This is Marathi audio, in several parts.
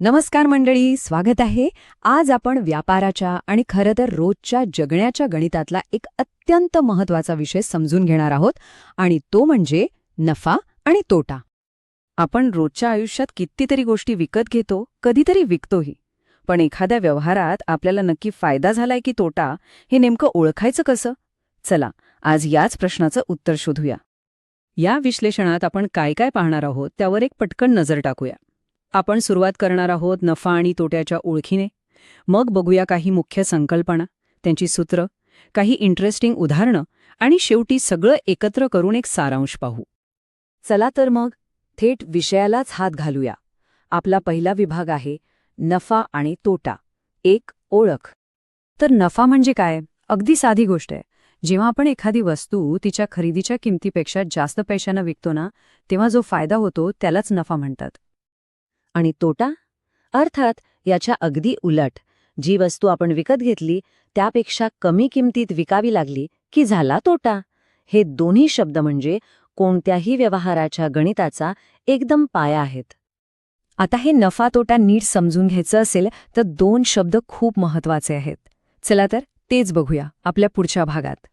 नमस्कार मंडळी स्वागत आहे. आज आपण व्यापाराच्या आणि खरं तर रोजच्या जगण्याच्या गणितातला एक अत्यंत महत्त्वाचा विषय समजून घेणार आहोत आणि तो म्हणजे नफा आणि तोटा. आपण रोजच्या आयुष्यात कितीतरी गोष्टी विकत घेतो कधीतरी विकतोही. पण एखाद्या व्यवहारात आपल्याला नक्की फायदा झालाय की तोटा हे नेमकं ओळखायचं कसं? चला आज याच प्रश्नाचं उत्तर शोधूया. या विश्लेषणात आपण काय काय पाहणार आहोत त्यावर एक पटकन नजर टाकूया. आपण सुरुवात करणार आहोत नफा आणि तोट्याच्या ओळखीने. मग बघूया काही मुख्य संकल्पना त्यांची सूत्र काही इंटरेस्टिंग उदाहरणं आणि शेवटी सगळं एकत्र करून एक सारांश पाहू. चला तर मग थेट विषयालाच हात घालूया. आपला पहिला विभाग आहे नफा आणि तोटा. एक ओळख. तर नफा म्हणजे काय? अगदी साधी गोष्ट आहे. जेव्हा आपण एखादी वस्तू तिच्या खरेदीच्या किमतीपेक्षा जास्त पैशानं विकतो ना तेव्हा जो फायदा होतो त्यालाच नफा म्हणतात. आणि तोटा? अर्थात याच्या अगदी उलट. जी वस्तू आपण विकत घेतली त्यापेक्षा कमी किमतीत विकावी लागली की झाला तोटा? हे दोन्ही शब्द म्हणजे कोणत्याही व्यवहाराच्या गणिताचा एकदम पाया आहेत. आता हे नफा तोटा नीट समजून घ्यायचं असेल तर दोन शब्द खूप महत्त्वाचे आहेत. चला तर तेच बघूया आपल्या पुढच्या भागात.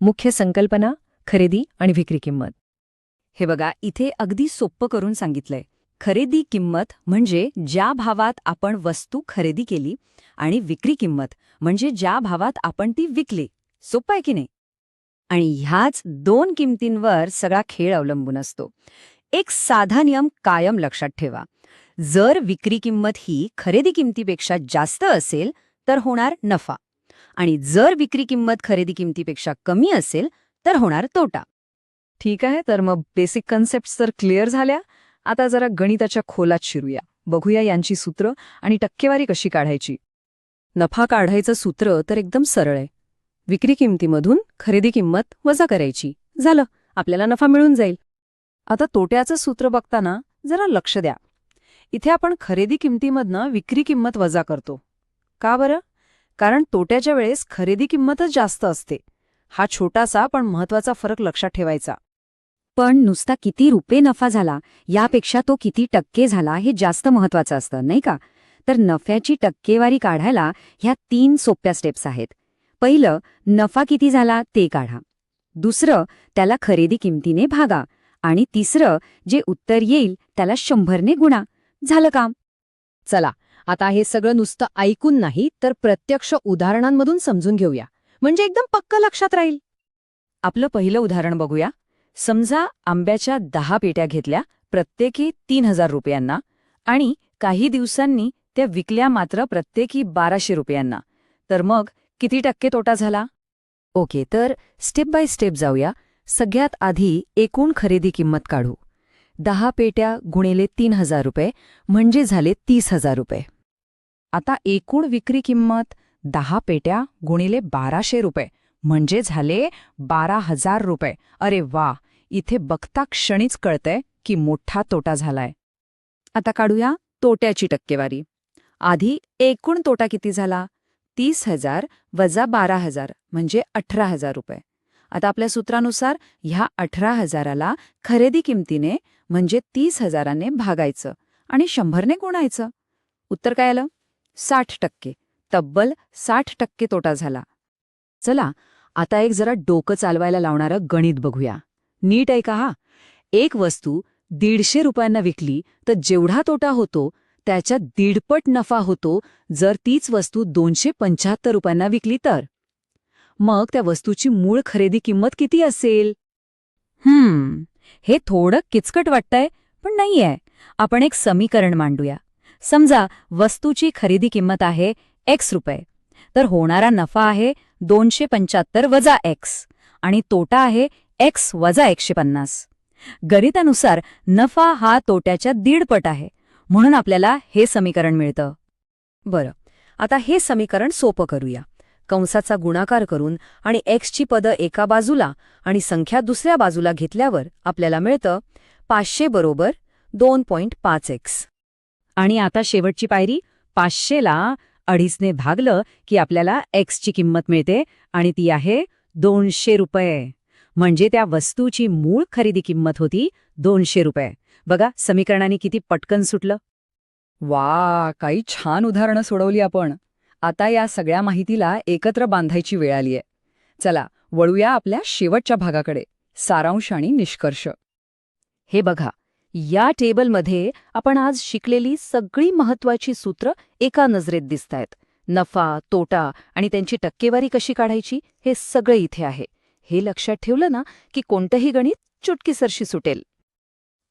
मुख्य संकल्पना खरेदी आणि विक्री किंमत. हे बघा इथे अगदी सोप्पं करून सांगितलंय. खरेदी किंमत म्हणजे ज्या भावात आपण वस्तू खरेदी केली आणि विक्री किंमत म्हणजे ज्या भावात आपण ती विकली. सोपं आहे की नाही? आणि ह्याच दोन किमतींवर सगळा खेळ अवलंबून असतो. एक साधा नियम कायम लक्षात ठेवा. जर विक्री किंमत ही खरेदी किमतीपेक्षा जास्त असेल तर होणार नफा. आणि जर विक्री किंमत खरेदी किमतीपेक्षा कमी असेल तर होणार तोटा. ठीक आहे तर मग बेसिक कन्सेप्ट तर क्लिअर झाल्या. आता जरा गणिताच्या खोलात शिरूया. बघूया यांची सूत्र आणि टक्केवारी कशी काढायची. नफा काढायचं सूत्र तर एकदम सरळ आहे. विक्री किमतीमधून खरेदी किंमत वजा करायची. झालं. आपल्याला नफा मिळून जाईल. आता तोट्याचं सूत्र बघताना जरा लक्ष द्या. इथे आपण खरेदी किमतीमधनं विक्री किंमत वजा करतो. का बरं? कारण तोट्याच्या वेळेस खरेदी किंमतच जास्त असते. हा छोटासा पण महत्त्वाचा फरक लक्षात ठेवायचा. पण नुसता किती रुपये नफा झाला यापेक्षा तो किती टक्के झाला हे जास्त महत्वाचं असतं नाही का? तर नफ्याची टक्केवारी काढायला ह्या तीन सोप्या स्टेप्स आहेत. पहिलं नफा किती झाला ते काढा. दुसरं त्याला खरेदी किमतीने भागा. आणि तिसरं जे उत्तर येईल त्याला शंभरने गुणा. झालं काम. चला आता हे सगळं नुसतं ऐकून नाही तर प्रत्यक्ष उदाहरणांमधून समजून घेऊया. म्हणजे एकदम पक्क लक्षात राहील. आपलं पहिलं उदाहरण बघूया. समजा आंब्याच्या दहा पेट्या घेतल्या प्रत्येकी तीन हजार रुपयांना आणि काही दिवसांनी त्या विकल्या मात्र प्रत्येकी बाराशे रुपयांना तर मग किती टक्के तोटा झाला? ओके तर स्टेप बाय स्टेप जाऊया. सगळ्यात आधी एकूण खरेदी किंमत काढू. दहा पेट्या गुणिले तीन हजार रुपये म्हणजे झाले तीस हजार रुपये. आता एकूण विक्री किंमत दहा पेट्या गुणिले बाराशे रुपये म्हणजे झाले बारा हजार रुपये. अरे वा! इथे बघता क्षणीच कळतंय की मोठा तोटा झालाय. आता काढूया तोट्याची टक्केवारी. आधी एकूण तोटा किती झाला? तीस हजार वजा बारा हजार म्हणजे अठरा हजार रुपये. आता आपल्या सूत्रानुसार ह्या अठरा हजाराला खरेदी किमतीने म्हणजे तीस हजाराने भागायचं. आणि शंभरने गुणायचं. उत्तर काय आलं? साठ टक्के. तब्बल साठ टक्के तोटा झाला. चला आता एक जरा डोकं चालवायला लावणारं गणित बघूया. नीट ऐका हा? एक वस्तू दीडशे रुपयांना विकली तर जेवढा तोटा होतो त्याच्या दीडपट नफा होतो जर तीच वस्तू दोनशे पंच्याहत्तर रुपयांना विकली तर. मग त्या वस्तूची मूळ खरेदी किंमत किती असेल? हम्म हे थोडं किचकट वाटतंय पण नाहीये. आपण एक समीकरण मांडूया. समजा वस्तूची खरेदी किंमत आहे एक्स रुपये तर होणारा नफा आहे दोनशे पंच्याहत्तर वजा एक्स आणि तोटा आहे एक्स वजा एकशे पन्नास गणितानुसार नफा हा तोट्याच्या दीडपट आहे. म्हणून आपल्याला हे समीकरण मिळतं. बरं आता हे समीकरण सोपं करूया. कंसाचा गुणाकार करून आणि एक्सची पदं एका बाजूला आणि संख्या दुसऱ्या बाजूला घेतल्यावर आपल्याला मिळतं पाचशे बरोबर दोन पॉइंट पाच एक्स. आणि आता शेवटची पायरी पाचशेला अडीचने भागलं की आपल्याला एक्सची किंमत मिळते आणि ती आहे दोनशे रुपये. म्हणजे त्या वस्तूची मूळ खरेदी किंमत होती दोनशे रुपये. बघा समीकरणाने किती पटकन सुटलं. वा काही छान उदाहरणं सोडवली आपण. आता या सगळ्या माहितीला एकत्र बांधायची वेळ आलीय चला वळूया आपल्या शेवटच्या भागाकडे. सारांश आणि निष्कर्ष. हे बघा या टेबलमध्ये आपण आज शिकलेली सगळी महत्वाची सूत्र एका नजरेत दिसतायत. नफा तोटा आणि त्यांची टक्केवारी कशी काढायची हे सगळे इथे आहे. हे लक्षात ठेवलं ना की कोणतंही गणित चुटकीसरशी सुटेल.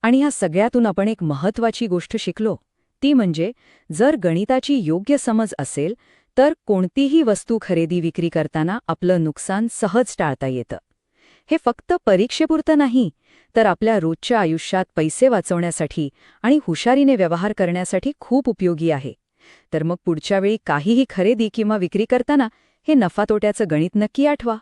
आणि ह्या सगळ्यातून आपण एक महत्वाची गोष्ट शिकलो. ती म्हणजे जर गणिताची योग्य समज असेल तर कोणतीही वस्तू खरेदी विक्री करताना आपलं नुकसान सहज टाळता येतं. हे फक्त परीक्षेपुरतं नाही तर आपल्या रोजच्या आयुष्यात पैसे वाचवण्यासाठी आणि हुशारीने व्यवहार करण्यासाठी खूप उपयोगी आहे. तर मग पुढच्या वेळी काहीही खरेदी किंवा विक्री करताना हे नफा तोट्याचं गणित नक्की आठवा.